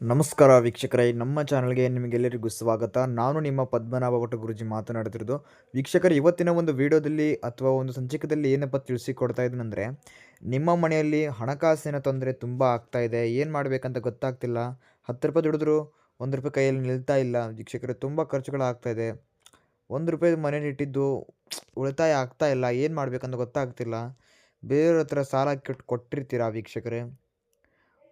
ನಮಸ್ಕಾರ ವೀಕ್ಷಕರೇ, ನಮ್ಮ ಚಾನಲ್ಗೆ ನಿಮಗೆಲ್ಲರಿಗೂ ಸ್ವಾಗತ. ನಾನು ನಿಮ್ಮ ಪದ್ಮನಾಭ ಭಟ್ ಗುರುಜಿ ಮಾತನಾಡ್ತಿರೋದು ವೀಕ್ಷಕರು, ಇವತ್ತಿನ ಒಂದು ವಿಡಿಯೋದಲ್ಲಿ ಅಥವಾ ಒಂದು ಸಂಚಿಕದಲ್ಲಿ ಏನಪ್ಪ ತಿಳಿಸಿಕೊಡ್ತಾ ಇದ್ದೀನಂದರೆ ನಿಮ್ಮ ಮನೆಯಲ್ಲಿ ಹಣಕಾಸಿನ ತೊಂದರೆ ತುಂಬ ಆಗ್ತಾ ಇದೆ. ಏನು ಮಾಡಬೇಕಂತ ಗೊತ್ತಾಗ್ತಿಲ್ಲ. ಹತ್ತು ರೂಪಾಯಿ ದುಡಿದ್ರು ಒಂದು ರೂಪಾಯಿ ಕೈಯಲ್ಲಿ ನಿಲ್ತಾ ಇಲ್ಲ. ವೀಕ್ಷಕರು, ತುಂಬ ಖರ್ಚುಗಳು ಆಗ್ತಾ ಇದೆ. ಒಂದು ರೂಪಾಯಿ ಮನೇಲಿ ಇಟ್ಟಿದ್ದು ಉಳಿತಾಯ ಆಗ್ತಾ ಇಲ್ಲ. ಏನು ಮಾಡಬೇಕಂತ ಗೊತ್ತಾಗ್ತಿಲ್ಲ. ಬೇರೆಯವ್ರ ಹತ್ರ ಸಾಲ ಕೊಟ್ಟು ಕೊಟ್ಟಿರ್ತೀರಾ ವೀಕ್ಷಕರೇ?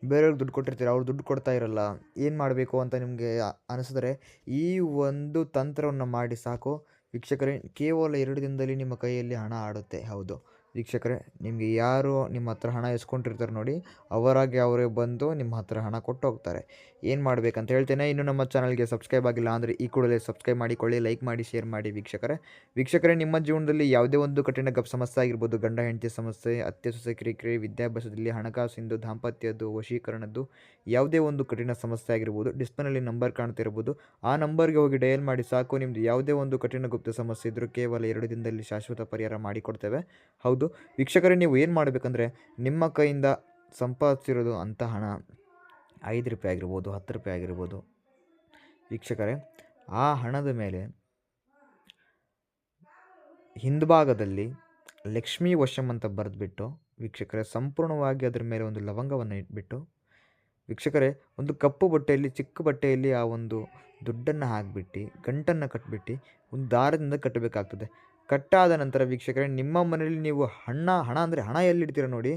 ಬೇರೆಯವ್ರಿಗೆ ದುಡ್ಡು ಕೊಟ್ಟಿರ್ತೀರ, ಅವ್ರು ದುಡ್ಡು ಕೊಡ್ತಾ ಇರಲ್ಲ, ಏನು ಮಾಡಬೇಕು ಅಂತ ನಿಮಗೆ ಅನಿಸಿದ್ರೆ ಈ ಒಂದು ತಂತ್ರವನ್ನು ಮಾಡಿ ಸಾಕು. ವೀಕ್ಷಕರೇ, ಕೇವಲ ಎರಡು ದಿನದಲ್ಲಿ ನಿಮ್ಮ ಕೈಯಲ್ಲಿ ಹಣ ಆಡುತ್ತೆ, ಹೌದು. ವೀಕ್ಷಕರೇ, ನಿಮಗೆ ಯಾರು ನಿಮ್ಮ ಹತ್ರ ಹಣ ಇಸ್ಕೊಂಡಿರ್ತಾರೆ ನೋಡಿ, ಅವರಾಗಿ ಅವರೇ ಬಂದು ನಿಮ್ಮ ಹತ್ರ ಹಣ ಕೊಟ್ಟು ಹೋಗ್ತಾರೆ ಏನು ಮಾಡಬೇಕಂತ ಹೇಳ್ತೇನೆ, ಇನ್ನು ನಮ್ಮ ಚಾನಲ್ಗೆ ಸಬ್ಸ್ಕ್ರೈಬ್ ಆಗಿಲ್ಲ ಅಂದರೆ ಈ ಕೂಡಲೇ ಸಬ್ಸ್ಕ್ರೈಬ್ ಮಾಡಿಕೊಳ್ಳಿ ಲೈಕ್ ಮಾಡಿ, ಶೇರ್ ಮಾಡಿ ವೀಕ್ಷಕರೇ. ವೀಕ್ಷಕರೇ, ನಿಮ್ಮ ಜೀವನದಲ್ಲಿ ಯಾವುದೇ ಒಂದು ಕಠಿಣ ಗಪ್ ಸಮಸ್ಯೆ ಆಗಿರ್ಬೋದು, ಗಂಡ, ಹೆಂಡತಿ ಸಮಸ್ಯೆ ಅತ್ತೆ ಸೊಸೆ ಕಿರಿಕಿರಿ, ವಿದ್ಯಾಭ್ಯಾಸದಲ್ಲಿ ಹಣಕಾಸಿಂದು ದಾಂಪತ್ಯದ್ದು, ವಶೀಕರಣದ್ದು, ಯಾವುದೇ ಒಂದು ಕಠಿಣ ಸಮಸ್ಯೆ ಆಗಿರ್ಬೋದು, ಡಿಸ್ಪ್ಲೇನಲ್ಲಿ ನಂಬರ್ ಕಾಣ್ತಿರ್ಬೋದು, ಆ ನಂಬರ್ಗೆ ಹೋಗಿ ಡಯಲ್ ಮಾಡಿ ಸಾಕು. ನಿಮ್ಮದು ಯಾವುದೇ ಒಂದು ಕಠಿಣ ಗುಪ್ತ ಸಮಸ್ಯೆ ಇದ್ದರೂ ಕೇವಲ ಎರಡು ದಿನದಲ್ಲಿ ಶಾಶ್ವತ ಪರಿಹಾರ ಮಾಡಿಕೊಡ್ತೇವೆ. ಹೌದು ವೀಕ್ಷಕರೇ, ನೀವು ಏನು ಮಾಡಬೇಕಂದ್ರೆ, ನಿಮ್ಮ ಕೈಯಿಂದ ಸಂಪಾದಿಸಿರೋದು ಅಂಥ ಹಣ, ಐದು ರೂಪಾಯಿ ಆಗಿರ್ಬೋದು, ಹತ್ತು ರೂಪಾಯಿ ಆಗಿರ್ಬೋದು. ವೀಕ್ಷಕರೇ, ಆ ಹಣದ ಮೇಲೆ ಹಿಂದ್ಭಾಗದಲ್ಲಿ ಲಕ್ಷ್ಮೀ ವಶಂ ಅಂತ ಬರೆದ್ಬಿಟ್ಟು, ವೀಕ್ಷಕರೇ, ಸಂಪೂರ್ಣವಾಗಿ ಅದರ ಮೇಲೆ ಒಂದು ಲವಂಗವನ್ನು ಇಟ್ಬಿಟ್ಟು, ವೀಕ್ಷಕರೇ, ಒಂದು ಕಪ್ಪು ಬಟ್ಟೆಯಲ್ಲಿ, ಚಿಕ್ಕ ಬಟ್ಟೆಯಲ್ಲಿ ಆ ಒಂದು ದುಡ್ಡನ್ನು ಹಾಕಿಬಿಟ್ಟು, ಗಂಟನ್ನು ಕಟ್ಬಿಟ್ಟು, ಒಂದು ದಾರದಿಂದ ಕಟ್ಟಬೇಕಾಗ್ತದೆ. ಕಟ್ಟಾದ ನಂತರ ವೀಕ್ಷಕರೇ, ನಿಮ್ಮ ಮನೆಯಲ್ಲಿ ನೀವು ಹಣ ಹಣ ಅಂದರೆ ಹಣ ಎಲ್ಲಿಡ್ತೀರ ನೋಡಿ,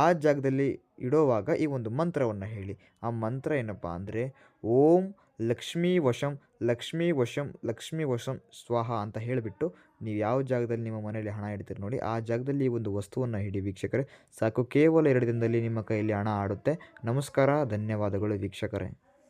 ಆ ಜಾಗದಲ್ಲಿ ಇಡೋವಾಗ ಈ ಒಂದು ಮಂತ್ರವನ್ನು ಹೇಳಿ. ಆ ಮಂತ್ರ ಏನಪ್ಪ ಅಂದರೆ, ಓಂ ಲಕ್ಷ್ಮೀ ವಶಂ ಲಕ್ಷ್ಮೀ ವಶಂ ಲಕ್ಷ್ಮೀ ವಶಂ ಸ್ವಾಹ ಅಂತ ಹೇಳಿಬಿಟ್ಟು ನೀವು ಯಾವ ಜಾಗದಲ್ಲಿ ನಿಮ್ಮ ಮನೆಯಲ್ಲಿ ಹಣ ಇಡ್ತೀರಿ ನೋಡಿ, ಆ ಜಾಗದಲ್ಲಿ ಈ ಒಂದು ವಸ್ತುವನ್ನು ಹಿಡಿ ವೀಕ್ಷಕರೇ. ಸಾಕು, ಕೇವಲ ಎರಡು ದಿನದಲ್ಲಿ ನಿಮ್ಮ ಕೈಯಲ್ಲಿ ಹಣ ಆಡುತ್ತೆ. ನಮಸ್ಕಾರ, ಧನ್ಯವಾದಗಳು ವೀಕ್ಷಕರೇ.